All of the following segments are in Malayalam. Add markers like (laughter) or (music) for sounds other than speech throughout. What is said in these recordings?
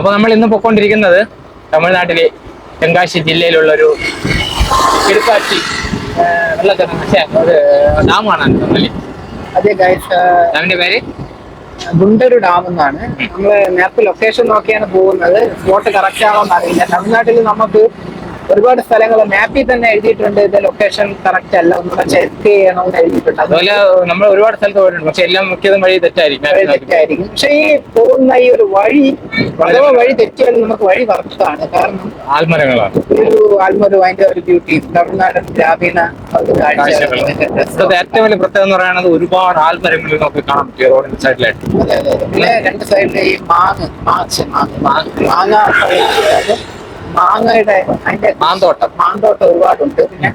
അപ്പൊ നമ്മൾ ഇന്ന് പൊക്കോണ്ടിരിക്കുന്നത് തമിഴ്നാട്ടിലെ തെങ്കാശി ജില്ലയിലുള്ള ഒരു കിടക്കാച്ചി വെള്ളക്കെട്ട് ഡാമാണ് അല്ലേ? അതെ ഗൈസ് ഡാമിന്റെ പേര്? ഗുണ്ടൊരു ഡാം എന്നാണ്. നമ്മൾ മാപ്പ് ലൊക്കേഷൻ നോക്കിയാണ് പോകുന്നത്. സ്പോട്ട് കറക്റ്റ് ആണോ അറിയില്ല. തമിഴ്നാട്ടിൽ നമുക്ക് ഒരുപാട് സ്ഥലങ്ങൾ മാപ്പിൽ തന്നെ എഴുതിയിട്ടുണ്ട്. ഇത് ലൊക്കേഷൻ കറക്റ്റ് അല്ല. ചെക്ക് ചെയ്യണമെന്ന് എഴുതിയിട്ടുണ്ട്. അതുപോലെ നമ്മൾ ഒരുപാട് സ്ഥലത്ത് പോയിട്ടുണ്ട്. പക്ഷെ എല്ലാം മുഖ്യതും വഴി തെറ്റായിരിക്കും. തെറ്റായിരിക്കും. പക്ഷെ ഈ പോകുന്ന ഈ ഒരു വഴി അഥവാ വഴി തെറ്റിയാലും നമുക്ക് വഴി വറുത്താണ് കാരണം ആൽമരങ്ങളാണ്. ഒരു ആൽമരം അതിന്റെ ഒരു ബ്യൂട്ടി തമിഴ്നാടൻ ഗ്രാമീണ ഏറ്റവും വലിയ പ്രത്യേകത എന്ന് പറയുന്നത് ഒരുപാട് ആൽമരങ്ങൾ നമുക്ക് കാണാൻ പറ്റിയ റോഡിന്റെ സൈഡിലായിട്ട്. പിന്നെ രണ്ട് സൈഡിലെ ഈ മാങ്ങ മാങ്ങ. മാങ്ങ. മാങ്ങയുടെ അതിന്റെ മാന്തോട്ടം. മാന്തോട്ടം ഒരുപാടുണ്ട്. പിന്നെ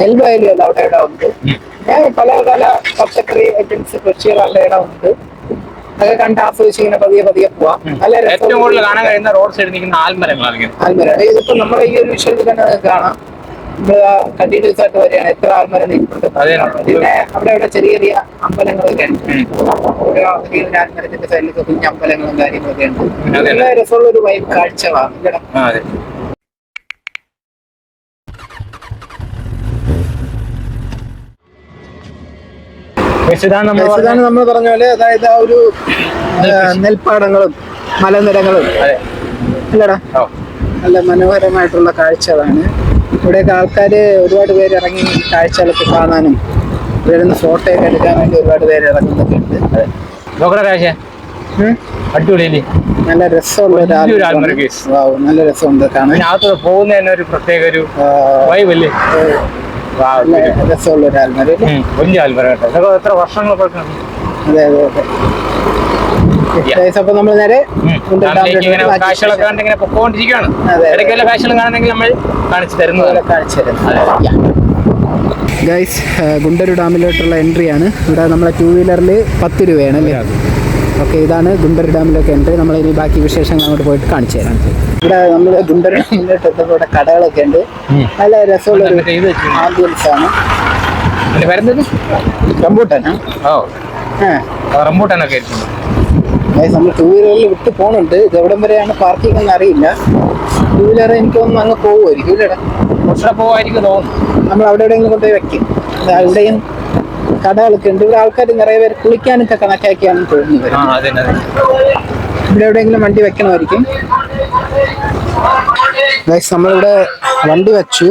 നെൽവയലുകൾ അവിടെ ഇവിടെ ഉണ്ട് പിന്നെ പല പല പച്ചക്കറി ഐറ്റംസ് കൃഷികളുടെ ഇടം ഉണ്ട് അതൊക്കെ കണ്ട് ആസ്വദിച്ച് ഇങ്ങനെ പതിയെ പതിയെ പോവാം. നല്ല ഏറ്റവും കൂടുതൽ കാണാൻ കഴിയുന്ന റോഡ് സൈഡിൽ നിൽക്കുന്ന ആൽമരങ്ങളാണ് ഇതിപ്പോ നമ്മുടെ ഈ ഒരു വിഷയത്തിൽ തന്നെ കാണാം. കണ്ടിന്യൂസ് ആയിട്ട് വരികയാണ്. എത്ര ആൽമര ഇപ്പോഴത്തെ. പിന്നെ അവിടെ ഇവിടെ ചെറിയ ചെറിയ അമ്പലങ്ങളൊക്കെ ഉണ്ട്. ഒരു വലിയൊരു ആൽമരത്തിന്റെ സൈഡിലൊക്കെ കുഞ്ഞു അമ്പലങ്ങളും കാര്യങ്ങളൊക്കെ ഉണ്ട്. നല്ല രസമുള്ള ഒരു വൈബ് കാഴ്ചകളാണ്. ഇവിടെ. നമ്മൾ പറഞ്ഞ പോലെ അതായത് ആ ഒരു നെൽപ്പാടങ്ങളും മലനിരകളും അല്ലേടാ. നല്ല മനോഹരമായിട്ടുള്ള കാഴ്ചകളാണ്. ഇവിടെയൊക്കെ ആൾക്കാർ ഒരുപാട് പേര് ഇറങ്ങി ഈ കാഴ്ചകളൊക്കെ കാണാനും ഇവിടെ നിന്ന് ഫോട്ടോ ഒക്കെ എടുക്കാൻ വേണ്ടി ഒരുപാട് പേര് ഇറങ്ങുന്നൊക്കെ ഉണ്ട് നോക്കണ കാഴ്ച അടിപൊളിയല്ലേ? നല്ല രസമുള്ള നല്ല രസമുണ്ട് കാണാൻ. പോകുന്ന തന്നെ ഒരു പ്രത്യേക ഒരു വൈബല്ലേ വൈബ് അല്ലേ? രസമുള്ള ഒരു ആൽമര വലിയ ആൽമരം കേട്ടോ. എത്ര വർഷങ്ങൾ പഴക്കം അതെ അതെ അതെ. അപ്പൊ നമ്മൾ നേരെ കുണ്ടൻ ഡാമിലേക്ക് ഇങ്ങനെ ഡാമിലോട്ട് മാറ്റി കാഴ്ചകളൊക്കെ കണ്ട് ഇങ്ങനെ പൊക്കോണ്ടിരിക്കുകയാണ്. ഇടയ്ക്ക് വല്ല കാഴ്ചകളും കാണണമെങ്കിൽ നമ്മൾ കാണിച്ചു ഗൈസ് ഗുണ്ടരു ഡാമിലോട്ടുള്ള എൻട്രി ആണ്. ഇവിടെ നമ്മളെ ടൂ വീലറിൽ പത്ത് രൂപയാണ് അല്ലേ? ഓക്കെ ഇതാണ് ഗുണ്ടരു ഡാമിലൊക്കെ എൻട്രി നമ്മൾ ഇനി ബാക്കി വിശേഷങ്ങൾ അങ്ങോട്ട് പോയിട്ട് കാണിച്ചു തരാം. ഇവിടെ നമ്മൾ ഗുണ്ടരു ഡാമിലോട്ട് എത്തുമ്പോൾ ഇവിടെ കടകളൊക്കെ ഉണ്ട്. നല്ല രസമുള്ള ഒരു ആണ്. വരുന്നത് റംബൂട്ടാനാ? ഓ. ആ. റംബൂട്ടാനൊക്കെ ആയിരിക്കും. നമ്മൾ ടൂ വീലറിൽ വിട്ട് പോകുന്നുണ്ട് ഇത് എവിടം വരെയാണ് പാർക്കിംഗ് എന്ന് അറിയില്ല. ടൂ വീലർ എനിക്ക് ഒന്ന് അങ്ങ് പോകുമായിരിക്കും ഇല്ലടാ കുറച്ചുകൂടെ പോവായിരിക്കും തോന്നുന്നു. നമ്മൾ അവിടെ എവിടെയെങ്കിലും കൊണ്ടുപോയി വെക്കും. അവിടെയും ഇവിടെയും കടകളൊക്കെ ഉണ്ട്. ഇവിടെ ആൾക്കാർ നിറയെ പേര് കുളിക്കാനൊക്കെ കണക്കാക്കിയാണ് തോന്നുന്നത് ഇവിടെ എവിടെയെങ്കിലും വണ്ടി വെക്കണമായിരിക്കും. നമ്മളിവിടെ വണ്ടി വെച്ചു.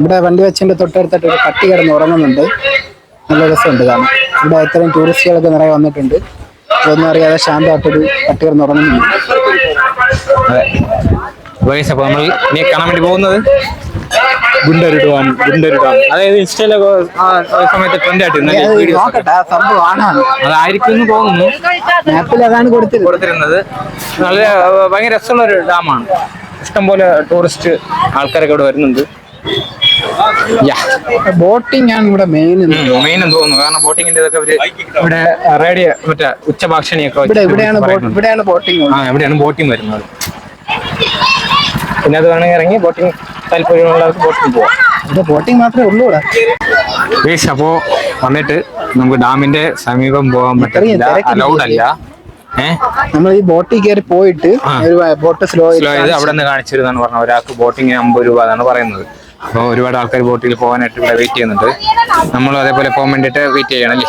ഇവിടെ വണ്ടി വെച്ചതിന്റെ തൊട്ടടുത്തായിട്ട് ഒരു പട്ടി കിടന്ന് ഉറങ്ങുന്നുണ്ട്. നല്ല രസമുണ്ട് കാരണം ഇവിടെ ഇത്രയും ടൂറിസ്റ്റുകളൊക്കെ നിറയെ വന്നിട്ടുണ്ട്. ഇതൊന്നും അറിയാതെ ശാന്തമായിട്ടൊരു പട്ടി കിടന്ന് ഉറങ്ങുന്നുണ്ട് അതെ. വയസ്സ് അപ്പൊ നമ്മൾ ഇനി കാണാൻ വേണ്ടി പോകുന്നത് ഗുണ്ടരു ഡാം ഗുണ്ടരു ഡാം അതായത് ഇൻസ്റ്റയിലൊക്കെ ആ ആ സമയത്ത് ട്രെൻഡ് ആയിട്ട് വീഡിയോസ് നോക്കട്ടെ ആ സംഭവം ആണോ. അതായിരിക്കും എന്ന് തോന്നുന്നു. മാപ്പിൽ അതാണ് കൊടുത്തത് കൊടുത്തിരുന്നത്. നല്ല ഭയങ്കര രസമുള്ള ഒരു ഡാമാണ്. ഇഷ്ടംപോലെ ടൂറിസ്റ്റ് ആൾക്കാരൊക്കെ ഇവിടെ വരുന്നുണ്ട്. ബോട്ടിംഗ് ആണ് ഇവിടെ മെയിൻ മെയിൻ തോന്നുന്നു. കാരണം ബോട്ടിങ്ങിന്റെ ഇതൊക്കെ ഇവിടെ റേഡിയോ മറ്റേ ഉച്ചഭാഷണിയൊക്കെ ഇവിടെ ഇവിടെയാണ് ഇവിടെയാണ് ബോട്ടിംഗ് ആ ഇവിടെയാണ് ബോട്ടിംഗ് വരുന്നത്. പിന്നെ അത് വേണമെങ്കിൽ ഇറങ്ങി ബോട്ടിംഗ് താല്പര്യമുള്ളവർക്ക് ബോട്ടിംഗ് പോവാം. ഇവിടെ ബോട്ടിംഗ് മാത്രമേ ഉള്ളൂ ഇവിടെ അപ്പോ വന്നിട്ട് നമുക്ക് ഡാമിന്റെ സമീപം പോകാൻ പറ്റില്ല. അലൗഡ് അല്ല. നമ്മൾ ഈ ബോട്ടിൽ കയറി പോയിട്ട് ഒരു ബോട്ട് സ്ലോ സ്ലോ ചെയ്ത് അവിടെ നിന്ന് കാണിച്ചിരുന്നാണ് പറഞ്ഞത്. ഒരാൾക്ക് ബോട്ടിങ്ങിന് അമ്പത് രൂപ എന്നാണ് പറയുന്നത്. അപ്പോൾ ഒരുപാട് ആൾക്കാർ ബോട്ടിൽ പോകാനായിട്ട് ഇവിടെ വെയിറ്റ് ചെയ്യുന്നുണ്ട്. നമ്മൾ അതേപോലെ പോകാൻ വേണ്ടിയിട്ട് വെയിറ്റ് ചെയ്യണം അല്ലേ?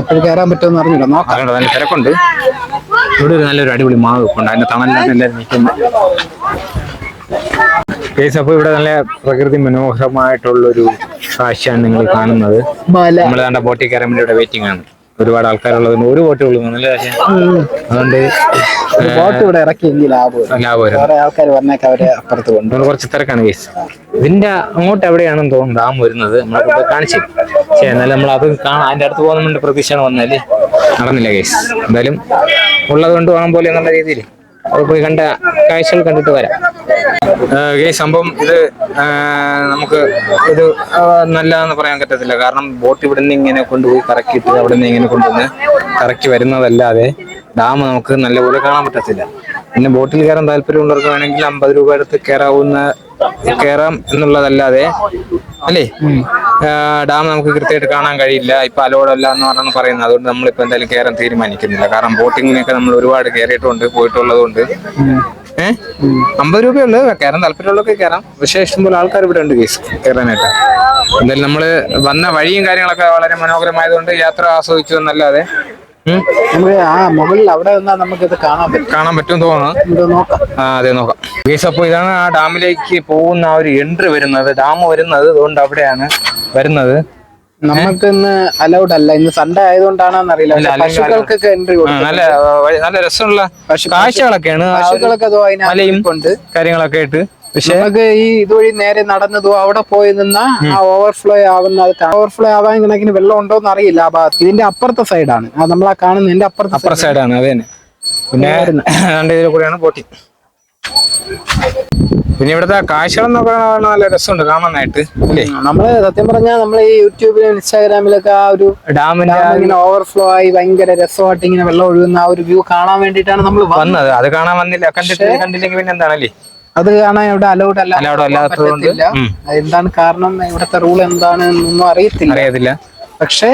എപ്പോഴും കയറാൻ പറ്റുമെന്ന് അറിഞ്ഞില്ല. നോക്കാം. നല്ല തിരക്കുണ്ട്. ഇവിടെ ഒരു നല്ലൊരു അടിപൊളി മാവ് ഉണ്ട്. അതിന്റെ തണലിലാണ് എല്ലാവരും നിൽക്കുന്നത് കേസ് അപ്പോൾ ഇവിടെ നല്ല പ്രകൃതി മനോഹരമായിട്ടുള്ളൊരു കാഴ്ചയാണ് നിങ്ങൾ കാണുന്നത്. നമ്മൾ കണ്ട ബോട്ടിൽ കയറാൻ വേണ്ടി ഇവിടെ വെയിറ്റിംഗ് ആണ്. ഒരുപാട് ആൾക്കാരുള്ളത് ഒരു വോട്ട് ഉള്ളൂ നല്ല അതുകൊണ്ട് ബോട്ട് ഇവിടെ ഇറക്കിയെങ്കിൽ ലാഭം. ആൾക്കാർ വന്നേക്ക് അവരെ അപ്പുറത്ത് കൊണ്ട് കുറച്ച് തിരക്കാണ് കേസ് ഇതിന്റെ അങ്ങോട്ട് എവിടെയാണെന്ന് തോന്നുന്നു ഡാം വരുന്നത്. നമ്മളെ കാണിച്ചു. പക്ഷേ എന്നാലും നമ്മൾ അത് കാണാൻ അതിന്റെ അടുത്ത് പോകുന്ന പ്രതീക്ഷയാണ് വന്നാൽ നടന്നില്ല കേസ് എന്തായാലും ഉള്ളത് കൊണ്ട് പോകാൻ പോലെ എന്നുള്ള രീതിയിൽ. അത് പോയി കണ്ട കാഴ്ചകൾ കണ്ടിട്ട് വരാം. കേസ് സംഭവം ഇത് നമുക്ക് ഇത് നല്ല നല്ലതെന്ന് പറയാൻ പറ്റത്തില്ല. കാരണം ബോട്ട് ഇവിടെ നിന്ന് ഇങ്ങനെ കൊണ്ടുപോയി കറക്കിയിട്ട് അവിടെ നിന്ന് ഇങ്ങനെ കൊണ്ടുവന്ന് കറക്കി വരുന്നതല്ലാതെ ഡാം നമുക്ക് നല്ലപോലെ കാണാൻ പറ്റത്തില്ല. പിന്നെ ബോട്ടിൽ കയറാൻ താല്പര്യമുള്ളവർക്ക് വേണമെങ്കിൽ അമ്പത് രൂപ എടുത്ത് കയറാവുന്ന കയറാം എന്നുള്ളതല്ലാതെ അല്ലേ? ഡാം നമുക്ക് കൃത്യമായിട്ട് കാണാൻ കഴിയില്ല. ഇപ്പൊ അലോഡല്ല എന്ന് പറഞ്ഞാണ് പറയുന്നത്. അതുകൊണ്ട് നമ്മളിപ്പോ എന്തായാലും കയറാൻ തീരുമാനിക്കുന്നില്ല. കാരണം ബോട്ടിങ്ങിനൊക്കെ നമ്മൾ ഒരുപാട് കയറിയിട്ടുണ്ട് പോയിട്ടുള്ളത് കൊണ്ട് ഏഹ് അമ്പത് രൂപയുള്ളു. കയറാൻ താല്പര്യമുള്ളൊക്കെ കയറാം. പക്ഷേ ഇഷ്ടംപോലെ ആൾക്കാർ ഇവിടെ ഉണ്ട് കേസ് കയറാനായിട്ട്. എന്തായാലും നമ്മൾ വന്ന വഴിയും കാര്യങ്ങളൊക്കെ വളരെ മനോഹരമായതുകൊണ്ട് യാത്ര ആസ്വദിച്ചു എന്നല്ലാതെ നമുക്ക് ആ മുകളിൽ അവിടെ നിന്നാ നമുക്ക് ഇത് കാണാൻ പറ്റും. കാണാൻ പറ്റും തോന്നുന്നു. ആ അതെ നോക്കാം. കേസ് അപ്പോൾ ഇതാണ് ആ ഡാമിലേക്ക് പോകുന്ന ആ ഒരു എൻട്രി വരുന്നത്. ഡാം വരുന്നത് അതുകൊണ്ട് അവിടെയാണ് വരുന്നത്. നമുക്ക് ഇന്ന് അലൗഡ് അല്ല ഇന്ന് സൺഡേ ആയതുകൊണ്ടാണെന്ന് അറിയില്ല പശുക്കൾക്കൊക്കെ എൻട്രി നല്ല നല്ല രസമുള്ള കാഴ്ചകളൊക്കെയാണ്. പശുക്കളൊക്കെ മലയും ഇരിപ്പുണ്ട്. കാര്യങ്ങളൊക്കെ ആയിട്ട്. പക്ഷെ നമുക്ക് ഈ ഇതുവഴി നേരെ നടന്നതോ അവിടെ പോയി നിന്ന ആ ഓവർഫ്ലോ ആവുന്ന ഓവർഫ്ലോ ആവാൻ കണക്കിന് വെള്ളം ഉണ്ടോ എന്ന് അറിയില്ല ആ ഭാഗത്ത്. ഇതിന്റെ അപ്പുറത്തെ സൈഡാണ് നമ്മളാ കാണുന്നതിന്റെ അപ്പുറത്തെ അപ്പുറ സൈഡാണ് അതെ തന്നെ. പിന്നെ രണ്ടു കൂടെയാണ് ബോട്ടിംഗ് പിന്നെ ഇവിടുത്തെ കാഴ്ചകളെന്നൊക്കെ നല്ല രസമുണ്ട് കാണാനായിട്ട് അല്ലേ? നമ്മൾ സത്യം പറഞ്ഞാൽ നമ്മൾ ഈ യൂട്യൂബിലും ഇൻസ്റ്റാഗ്രാമിലൊക്കെ ആ ഒരു ഡാമിന്റെ ഇങ്ങനെ ഓവർഫ്ലോ ആയി ഭയങ്കര രസമായിട്ട് ഇങ്ങനെ വെള്ളം ഒഴുകുന്ന ആ ഒരു വ്യൂ കാണാൻ വേണ്ടിട്ടാണ് നമ്മൾ വന്നത്. അത് കാണാൻ വന്നില്ല. കണ്ടിട്ട് കണ്ടില്ലെങ്കിൽ പിന്നെ എന്താണല്ലേ അത് കാണാൻ ഇവിടെ അലൗഡ് അല്ല. അലൗഡ് അല്ലാത്തതുകൊണ്ട്, എന്താണ് കാരണം? ഇവിടുത്തെ റൂൾ എന്താണ് എന്നൊന്നും അറിയത്തില്ല. അറിയത്തില്ല. പക്ഷേ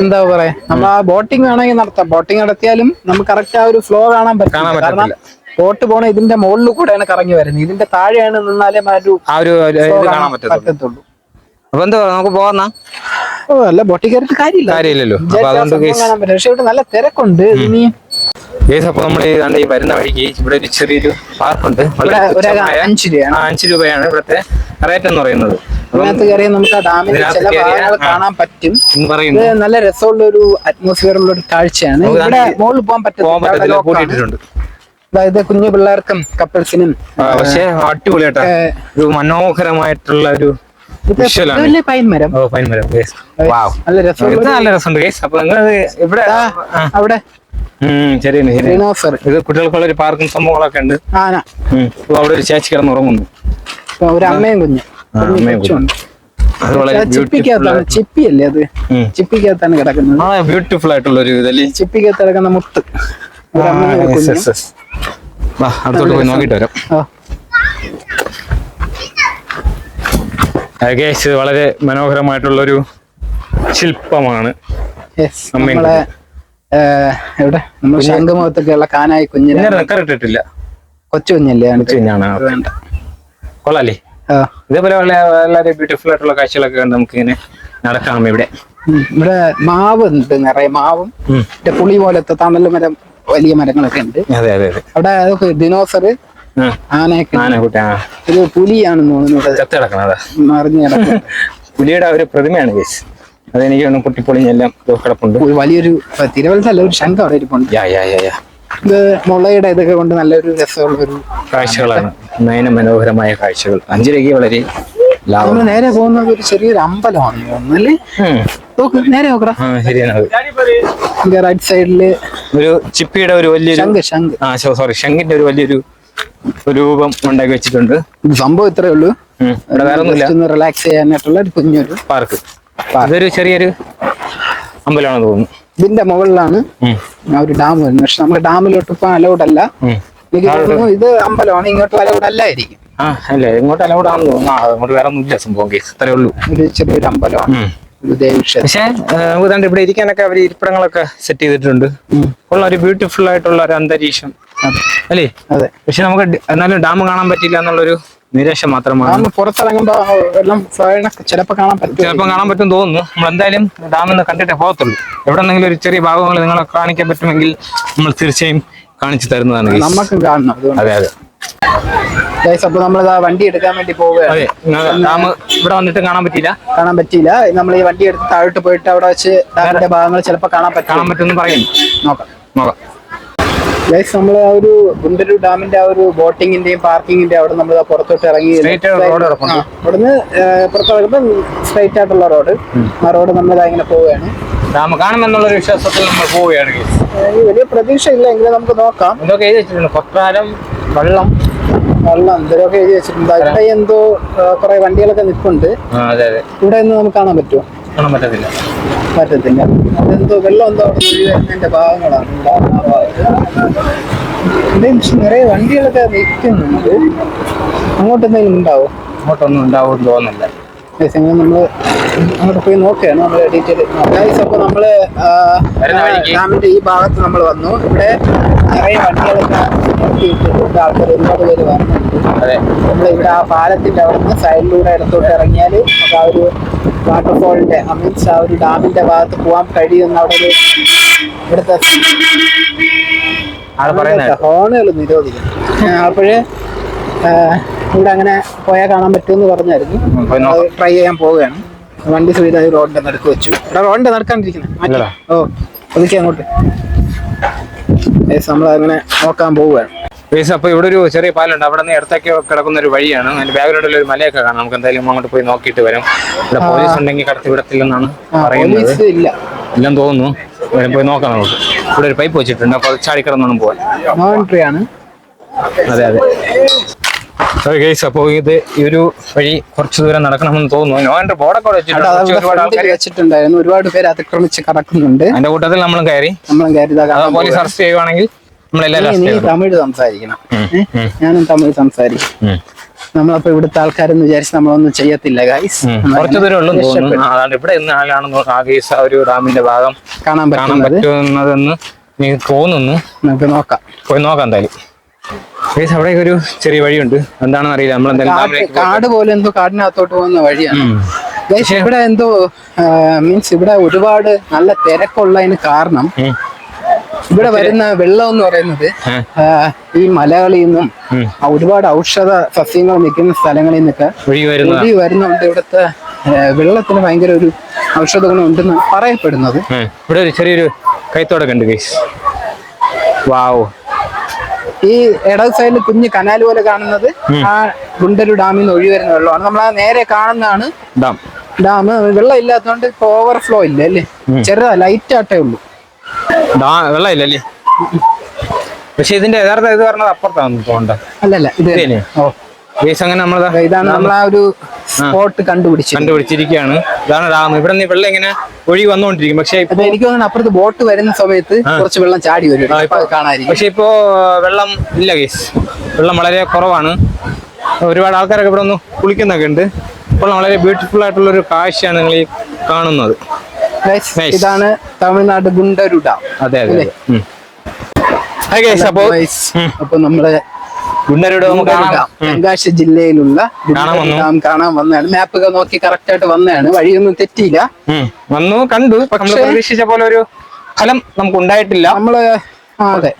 എന്താ പറയാ? നമ്മൾ ആ ബോട്ടിംഗ് വേണമെങ്കിൽ നടത്താം. ബോട്ടിംഗ് നടത്തിയാലും നമുക്ക് കറക്റ്റ് ആ ഒരു ഫ്ലോ കാണാൻ പറ്റും കാരണം. ബോട്ട് പോണ ഇതിന്റെ മുകളിൽ കൂടെയാണ് കറങ്ങി വരുന്നത്. ഇതിന്റെ താഴെയാണ് നിന്നാലേ ആ ഒരു ആ ഒരു ഒരു ഇത് കാണാൻ പറ്റത്തുള്ളൂ. അപ്പൊ എന്താ നമുക്ക് ഓ അല്ല ബോട്ടിൽ കയറിയിട്ട് കാര്യമില്ല. കാര്യമില്ലല്ലോ. അപ്പൊ വിചാരിച്ച ആ അതുകൊണ്ട് കേസ് പക്ഷെ ഇവിടെ നല്ല തിരക്കുണ്ട്. ഇനി കേസ് അപ്പൊ നമ്മൾ ഈ വരുന്ന വഴിക്ക് ഇവിടെ ഒരു ചെറിയൊരു പാർക്കുണ്ട്. അഞ്ച് രൂപയാണ്. അഞ്ചു രൂപയാണ് ഇവിടുത്തെ റേറ്റ് എന്ന് പറയുന്നത്. അപ്പം ഇതിനകത്ത് കയറിയാൽ നമുക്ക് ആ ഡാമിന്റെ ചില ഭാഗങ്ങൾ കാണാൻ പറ്റും. ഇത് നല്ല രസമുള്ള ഒരു അറ്റ്മോസ്ഫിയർ ഉള്ള ഒരു കാഴ്ചയാണ് ഇവിടെ മുകളിൽ പോകാൻ പറ്റും അതായത് കുഞ്ഞു പിള്ളേർക്കും കപ്പിൾസിനും പക്ഷേ അടിപൊളിയായിട്ടാ. ഒരു മനോഹരമായിട്ടുള്ള ഒരു ഇത് വലിയ പൈൻ മരം. നല്ല നല്ല രസമുണ്ട്. കേസ് അപ്പൊ നിങ്ങൾ ഇവിടെ ആ, ആ, അവിടെ. ശരിയാണ് ശരി ഇത് കുട്ടികൾക്കുള്ള ഒരു പാർക്കും സംഭവങ്ങളൊക്കെ ഉണ്ട്. അവിടെ ഒരു ചേച്ചി കിടന്ന് ഉറങ്ങുന്നു. ഒരു അമ്മയും കുഞ്ഞു. ചിപ്പിക്കകത്താണ്. ചിപ്പിയല്ലേ അത്. ചിപ്പിക്കകത്താണ് കിടക്കുന്നത്. ബ്യൂട്ടിഫുൾ ആയിട്ടുള്ള ഒരു ചിപ്പിക്കകത്ത് കിടക്കുന്ന മുത്ത് ഒരു അമ്മയും ഒരു കുഞ്ഞും. വാ അടുത്തോട്ട് പോയി നോക്കിട്ട് വരാം. ഇത് വളരെ മനോഹരമായിട്ടുള്ള ഒരു ശില്പമാണ്. നമ്മളെ എവിടെ? നമ്മൾ കാനായി കുഞ്ഞിനെ നിക്കറിട്ടിട്ടില്ല കൊച്ചു കുഞ്ഞല്ലേ? കുഞ്ഞാണ് ആ, ഇതേപോലെ വളരെ ബ്യൂട്ടിഫുൾ ആയിട്ടുള്ള കാഴ്ചകളൊക്കെ കണ്ട് നമുക്ക് ഇങ്ങനെ നടക്കാം ഇവിടെ. ഇവിടെ മാവ് ഉണ്ട് നിറയെ മാവും. പുളി പോലത്തെ തണൽ മരം വലിയ മരങ്ങളൊക്കെ ഉണ്ട്. അതെ അതെ അതെ. അവിടെ ദിനോസർ ആനയൊക്കെ ആ. ഇത് പുലിയാണെന്ന് തോന്നുന്നു ചത്ത് മറിഞ്ഞ് കിടക്കുന്നത് (laughs) പുലിയുടെ ഒരു പ്രതിമയാണ് കേസ് അതെനിക്ക് ഒന്ന് പൊട്ടിപ്പൊളിഞ്ഞെല്ലാം കിടപ്പുണ്ട്. വലിയൊരു തിരുവനന്തല്ല ഒരു ശംഖം അവിടെ ഇരിപ്പുണ്ട്. യാ യാ യാ ഇത് മുളയുടെ ഇതൊക്കെ കൊണ്ട് നല്ലൊരു രസമുള്ള ഒരു കാഴ്ചകളാണ്. നയന മനോഹരമായ കാഴ്ചകൾ. അഞ്ചരയ്ക്ക് വളരെ ലാഭം നേരെ പോകുന്നത് ഒരു ചെറിയൊരു അമ്പലമാണ്. തോന്നുന്നല്ലേ നോക്ക് നേരെ നോക്കടാ. ശരിയാണ് റൈറ്റ് സൈഡിൽ ഒരു ചിപ്പിയുടെ ഒരു ശംഖ് ശംഖ്. ആ സോറി ശംഖിന്റെ ഒരു വലിയൊരു ഒരു രൂപം ഉണ്ടാക്കി വെച്ചിട്ടുണ്ട്. സംഭവം ഇത്രേ ഉള്ളൂ. ഇവിടെ വേറെ ഒന്നുമില്ല. റിലാക്സ് ചെയ്യാനായിട്ടുള്ള ഒരു കുഞ്ഞൊരു പാർക്ക്. അതൊരു ചെറിയൊരു അമ്പലമാണെന്ന് തോന്നുന്നു. ഇതിന്റെ മുകളിലാണ് ഒരു ഡാം വരുന്നത്. പക്ഷെ നമുക്ക് ഡാമിലോട്ട് ഇപ്പൊ അലൗഡ് അല്ല. ഉം. എനിക്ക് തോന്നുന്നു ഇത് അമ്പലമാണ് ഇങ്ങോട്ട് അലൗഡ് അല്ലായിരിക്കും. ആ അല്ലേ? ഇങ്ങോട്ട് അലൗഡ് ആണെന്ന് തോന്നുന്നു. ആ അങ്ങോട്ട് വേറെ ഒന്നുമില്ല സംഭവം കേസ് ഇത്രേ ഉള്ളൂ. ഒരു ചെറിയൊരു അമ്പലമാണ് പക്ഷേ ആ, ഇവിടെ ഇരിക്കാനൊക്കെ അവർ ഇരിപ്പിടങ്ങളൊക്കെ സെറ്റ് ചെയ്തിട്ടുണ്ട്. ഉള്ള ഒരു ബ്യൂട്ടിഫുൾ ആയിട്ടുള്ള ഒരു അന്തരീക്ഷം. അല്ലേ? അതെ. പക്ഷെ നമുക്ക് എന്നാലും ഡാം കാണാൻ പറ്റില്ല എന്നുള്ളൊരു നിരാശ മാത്രമാണ്. പുറത്തിറങ്ങുമ്പോ വെള്ളം ചിലപ്പോ കാണാൻ പറ്റും. കാണാൻ പറ്റും തോന്നുന്നു. നമ്മൾ എന്തായാലും ഡാം ഒന്ന് കണ്ടിട്ടേ പോകത്തുള്ളൂ. എവിടെന്നെങ്കിലും ഒരു ചെറിയ ഭാഗങ്ങൾ നിങ്ങളെ കാണിക്കാൻ പറ്റുമെങ്കിൽ നമ്മൾ തീർച്ചയായും കാണിച്ചു തരുന്നതാണ്. നമുക്കും കാണണം. അതെ അതെ. അപ്പൊ നമ്മൾ വണ്ടി എടുക്കാൻ വേണ്ടി പോവുകയാണ്. ഇവിടെ വന്നിട്ട് കാണാൻ പറ്റിയില്ല. കാണാൻ പറ്റിയില്ല. നമ്മൾ ഈ വണ്ടി എടുത്ത് താഴോട്ട് പോയിട്ട് അവിടെ വെച്ച് ഡാമിന്റെ ഭാഗങ്ങൾ ചിലപ്പോ കാണാൻ പറ്റും. കാണാൻ പറ്റുമെന്ന് പറയും നോക്കാം. നോക്കാം. ഗൈസ് നമ്മൾ ആ ഒരു ഗുണ്ടരു ഡാമിന്റെ ആ ഒരു ബോട്ടിങ്ങിന്റെയും പാർക്കിങ്ങിന്റെ അവിടെ നമ്മൾ പുറത്തോട്ട് ഇറങ്ങി അവിടുന്ന് പുറത്തിറങ്ങുമ്പോൾ സ്ട്രൈറ്റ് ആയിട്ടുള്ള റോഡ് ആ റോഡ് നമ്മൾ ഇങ്ങനെ പോവുകയാണ്. ഡാം കാണുമെന്നുള്ളൊരു വിശ്വാസത്തിൽ നമ്മൾ പോവുകയാണ്. വലിയ പ്രതീക്ഷ ഇല്ല എങ്കിലും നമുക്ക് നോക്കാം. എന്തൊക്കെ എഴുതി വെച്ചിട്ടുണ്ട്. കൊട്ടാരം വെള്ളം വെള്ളം എന്തൊക്കെ എഴുതി വെച്ചിട്ടുണ്ട്. അവിടെ എന്തോ കുറെ വണ്ടികളൊക്കെ നിൽപ്പുണ്ട് ഇവിടെ നിന്ന് നമുക്ക് കാണാൻ പറ്റുമോ? കാണാൻ പറ്റത്തില്ല. പറ്റത്തില്ല. അതെന്തോ വെള്ളം എന്തോ വരുന്നതിന്റെ ഭാഗങ്ങളാണ്. നിറയെ വണ്ടികളൊക്കെ നിൽക്കുന്നുണ്ട്. അങ്ങോട്ട് എന്തെങ്കിലും ഉണ്ടാവോ? അങ്ങോട്ടൊന്നും ഉണ്ടാവും തോന്നുന്നില്ല. നമ്മൾ അങ്ങോട്ട് പോയി നോക്കുകയാണ്. നമ്മൾ ഡീറ്റെയിൽ ഗൈസ് അപ്പോൾ നമ്മൾ ഡാമിന്റെ ഈ ഭാഗത്ത് നമ്മൾ വന്നു. ഇവിടെ നിറയെ വണ്ടികളൊക്കെ നിർത്തിയിട്ടുണ്ട് ആൾക്കാർ ഒരുപാട് പേര് വരുന്നുണ്ട് നമ്മൾ ഇവിടെ ആ പാലത്തിന്റെ അവിടെ നിന്ന് സൈഡിലൂടെ ഇടത്തോട്ട് ഇറങ്ങിയാൽ നമുക്ക് ആ ഒരു വാട്ടർഫോളിന്റെ മീൻസ് ആ ഒരു ഡാമിന്റെ ഭാഗത്ത് പോകാൻ കഴിയുന്ന അവിടെ ഒരു ഇവിടുത്തെ ഹോണുകൾ നിരോധിക്കും അപ്പോഴേ ഇവിടെ അങ്ങനെ പോയാൽ കാണാൻ പറ്റുമെന്ന് പറഞ്ഞായിരുന്നു. ട്രൈ ചെയ്യാൻ പോവുകയാണ്. വണ്ടി സുവിധ റോഡിന്റെ നടുക്ക് വെച്ചു. ഇവിടെ റോഡിന്റെ നടക്കാണ്ടിരിക്കുന്നത്. ഓ ഒതുക്കി അങ്ങോട്ട്. നമ്മൾ അങ്ങനെ നോക്കാൻ പോവുകയാണ്. ഗൈസ് അപ്പൊ ഇവിടെ ഒരു ചെറിയ പാലുണ്ട്. അവിടെ നിന്ന് ഇടത്തേക്ക് കിടക്കുന്ന ഒരു വഴിയാണ്. അതിന്റെ ബാക്ക്ഗ്രൗണ്ടിൽ ഒരു മലയൊക്കെ കാണാം. നമുക്ക് എന്തായാലും അങ്ങോട്ട് പോയി നോക്കിയിട്ട് വരാം. ഇവിടെ പോലീസ് ഉണ്ടെങ്കിൽ കടത്തി വിടത്തില്ലെന്നാണ് പറയുന്നത്. ഇല്ല. എല്ലാം തോന്നുന്നു. പോയി നോക്കാം നമുക്ക്. ഇവിടെ ഒരു പൈപ്പ് വെച്ചിട്ടുണ്ട്. അപ്പൊ അത് ചാടിക്കിടന്നോണം പോവാൻ. ആണ്. അതെ അതെ. ഗൈസ് അപ്പോൾ ഇത് ഈ ഒരു വഴി കുറച്ച് ദൂരം നടക്കണമെന്ന് തോന്നുന്നു. നോന്റെ ബോർഡൊക്കെ വെച്ചിട്ടുണ്ടായിരുന്നു. ഒരുപാട് പേര് അതിക്രമിച്ച് കടക്കുന്നുണ്ട്. അതിന്റെ കൂട്ടത്തിൽ നമ്മളും കയറി. നമ്മളും കയറി പോലീസ് അറസ്റ്റ് ചെയ്യുവാണെങ്കിൽ നീ തമിഴ് സംസാരിക്കണം. ഞാനും തമിഴ് സംസാരിക്കും. നമ്മളപ്പോ ഇവിടുത്തെ ആൾക്കാരെന്ന് വിചാരിച്ച് നമ്മളൊന്നും ചെയ്യത്തില്ല ഗൈസ് കുറച്ചു കുറച്ച് ദൂരം ഉള്ളൂ തോന്നുന്നു. അതാണ് ഇവിടെ ഇന്ന് ആളാണെന്ന് ആ ഗൈസ് ആ ഒരു ഡാമിന്റെ ഭാഗം കാണാൻ കാണാൻ പറ്റുന്നത്. പറ്റുന്നതെന്ന് എനിക്ക് തോന്നുന്നു. നമുക്ക് നോക്കാം. പോയി നോക്കാം എന്തായാലും. അവിടെ ഒരു ചെറിയ വഴിയുണ്ട്. എന്താണെന്ന് അറിയില്ല. നമ്മൾ എന്തായാലും കാട് പോലെ എന്തോ കാടിനകത്തോട്ട് പോകുന്ന വഴിയാണ്. ഇവിടെ എന്തോ മീൻസ് ഇവിടെ ഒരുപാട് നല്ല തിരക്കുള്ളതിന് കാരണം. ഇവിടെ വരുന്ന വെള്ളം എന്ന് പറയുന്നത് ഈ മലകളിൽ നിന്നും ഒരുപാട് ഔഷധ സസ്യങ്ങൾ നിൽക്കുന്ന സ്ഥലങ്ങളിൽ നിന്നൊക്കെ ഒഴി ഒഴുകി വരുന്നുണ്ട്. ഇവിടുത്തെ വെള്ളത്തിന് ഭയങ്കര ഒരു ഔഷധ ഗുണം ഉണ്ടെന്ന് പറയപ്പെടുന്നത്. ഇവിടെ ഒരു ചെറിയൊരു കൈത്തോടൊക്കെ ഉണ്ട് കേസ് വാവ് ഈ ഇടത് സൈഡിൽ കുഞ്ഞ് കനാൽ പോലെ കാണുന്നത് ആ ഗുണ്ടലു ഡാമിൽ നിന്ന് ഒഴി വരുന്ന വെള്ളമാണ്. നമ്മൾ ആ നേരെ കാണുന്നതാണ് ഡാം. ഡാം. വെള്ളം ഇല്ലാത്തതുകൊണ്ട് ഇപ്പൊ ഓവർഫ്ലോ ഇല്ല അല്ലേ? ചെറുതാ ലൈറ്റ് ആട്ടേ ഉള്ളൂ. വെള്ളം വെള്ളമില്ലല്ലേ പക്ഷെ ഇതിന്റെ യഥാർത്ഥ ഇത് പറഞ്ഞത് അപ്പുറത്താണ് തോണ്ട അല്ലല്ല ഇത് ഓ. ഗൈസ് അങ്ങനെ നമ്മൾ ഇതാണ് നമ്മൾ ആ ഒരു സ്പോട്ട് കണ്ടുപിടിച്ചു കണ്ടുപിടിച്ചിരിക്കുകയാണ്. ഇതാണ് ഡാം. ഇവിടെ നിന്ന് വെള്ളം ഇങ്ങനെ ഒഴുകി വന്നുകൊണ്ടിരിക്കും. പക്ഷെ എനിക്ക് തോന്നുന്നു അപ്പുറത്ത് ബോട്ട് വരുന്ന സമയത്ത് കുറച്ച് വെള്ളം ചാടി വരും. കാണാതിരിക്കും. പക്ഷെ ഇപ്പോ വെള്ളം ഇല്ല ഗൈസ്. വെള്ളം വളരെ കുറവാണ്. ഒരുപാട് ആൾക്കാരൊക്കെ ഇവിടെ ഒന്ന് കുളിക്കുന്നൊക്കെ ഉണ്ട്. ഇപ്പോൾ വളരെ ബ്യൂട്ടിഫുൾ ആയിട്ടുള്ള ഒരു കാഴ്ചയാണ് നിങ്ങൾ ഈ കാണുന്നത്. ഇതാണ് തമിഴ്നാട് ഗുണ്ടരു ഡാം. അതെ അതെ അപ്പൊ നമ്മൾ തെങ്കാശി ജില്ലയിലുള്ള. ഡാം കാണാൻ വന്നതാണ്. മാപ്പ് ഒക്കെ നോക്കി കറക്റ്റ് ആയിട്ട് വന്നതാണ്. വഴിയൊന്നും തെറ്റിയില്ല. വന്നു കണ്ടു. പക്ഷേ- പ്രതീക്ഷിച്ച പോലെ ഒരു ഫലം നമുക്ക് ഉണ്ടായിട്ടില്ല നമ്മൾ അതെ.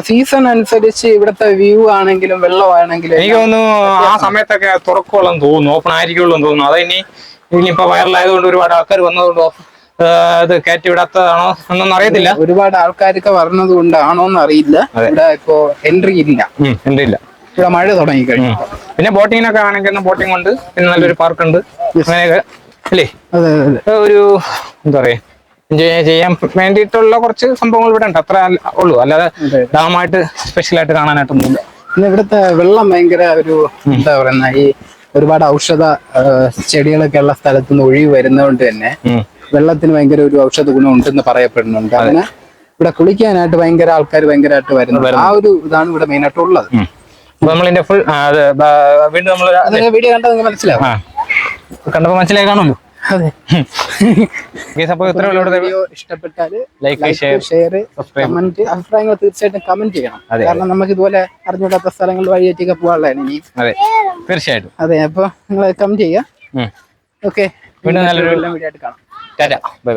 സീസൺ അനുസരിച്ച് ഇവിടത്തെ വ്യൂ ആണെങ്കിലും വെള്ളമാണെങ്കിലും എനിക്ക് തോന്നുന്നു ആ സമയത്തൊക്കെ തുറക്കുള്ളൂ തോന്നുന്നു ഓപ്പൺ ആയിരിക്കുള്ളൂ തോന്നുന്നു. അതെ ഇനി ഇനിയിപ്പോ വൈറലായതുകൊണ്ട് ഒരുപാട് ആൾക്കാർ വന്നതുകൊണ്ടോ ഇത് കയറ്റി വിടാത്തതാണോ എന്നൊന്നും അറിയത്തില്ല ഒരുപാട് ആൾക്കാരൊക്കെ വരണത് കൊണ്ടാണോ അറിയില്ല. ഇവിടെ ഇപ്പോ എൻട്രി ഇല്ല. എൻട്രി ഇല്ല. ഇവിടെ മഴ തുടങ്ങി കഴിഞ്ഞു പിന്നെ ബോട്ടിങ്ങിനൊക്കെ ആണെങ്കിൽ ബോട്ടിംഗ് ഉണ്ട്. പിന്നെ നല്ലൊരു പാർക്ക് ഉണ്ട് അങ്ങനെയൊക്കെ അല്ലേ? ഒരു എന്താ പറയാ എൻജോയ് ചെയ്യാൻ വേണ്ടിയിട്ടുള്ള കുറച്ച് സംഭവങ്ങൾ ഇവിടെ ഉണ്ട്. അത്ര ഉള്ളു. അല്ലാതെ. ഡാമായിട്ട് സ്പെഷ്യൽ ആയിട്ട് കാണാനായിട്ടൊന്നുമില്ല പിന്നെ ഇവിടുത്തെ വെള്ളം ഭയങ്കര ഒരു എന്താ പറയുന്ന ഈ ഒരുപാട് ഔഷധ ചെടികളൊക്കെ ഉള്ള സ്ഥലത്തുനിന്ന് ഒഴിവ് വരുന്നതുകൊണ്ട് തന്നെ. വെള്ളത്തിന് ഭയങ്കര ഒരു ഔഷധ ഗുണം ഉണ്ടെന്ന് പറയപ്പെടുന്നുണ്ട് അങ്ങനെ ഇവിടെ കുളിക്കാനായിട്ട് ഭയങ്കര ആൾക്കാർ ഭയങ്കരമായിട്ട് വരുന്നത് ആ ഒരു ഇതാണ് ഇവിടെ മെയിൻ ആയിട്ട് ഉള്ളത്. നമ്മളിന്റെ ഫുൾ വീണ്ടും നമ്മൾ വീഡിയോ കണ്ടത് നിങ്ങൾക്ക് മനസ്സിലാവും? കണ്ടപ്പോ മനസ്സിലായി കാണുമല്ലോ ഇഷ്ടപ്പെട്ടാൽ ലൈക്ക് ഷെയർ കമന്റ് അഭിപ്രായങ്ങൾ തീർച്ചയായിട്ടും കമന്റ് ചെയ്യണം. കാരണം നമുക്ക് ഇതുപോലെ അറിഞ്ഞൂടാത്ത സ്ഥലങ്ങൾ വഴിയേറ്റൊക്കെ പോകാനുള്ളതാണ് ഇനി. അതെ. തീർച്ചയായിട്ടും. അതെ അപ്പൊ നിങ്ങൾ കമന്റ് ചെയ്യുക. ഉം. ഓക്കെ വീണ്ടും നല്ലൊരു വീഡിയോ ആയിട്ട് കാണാം. ടാറ്റ ബൈ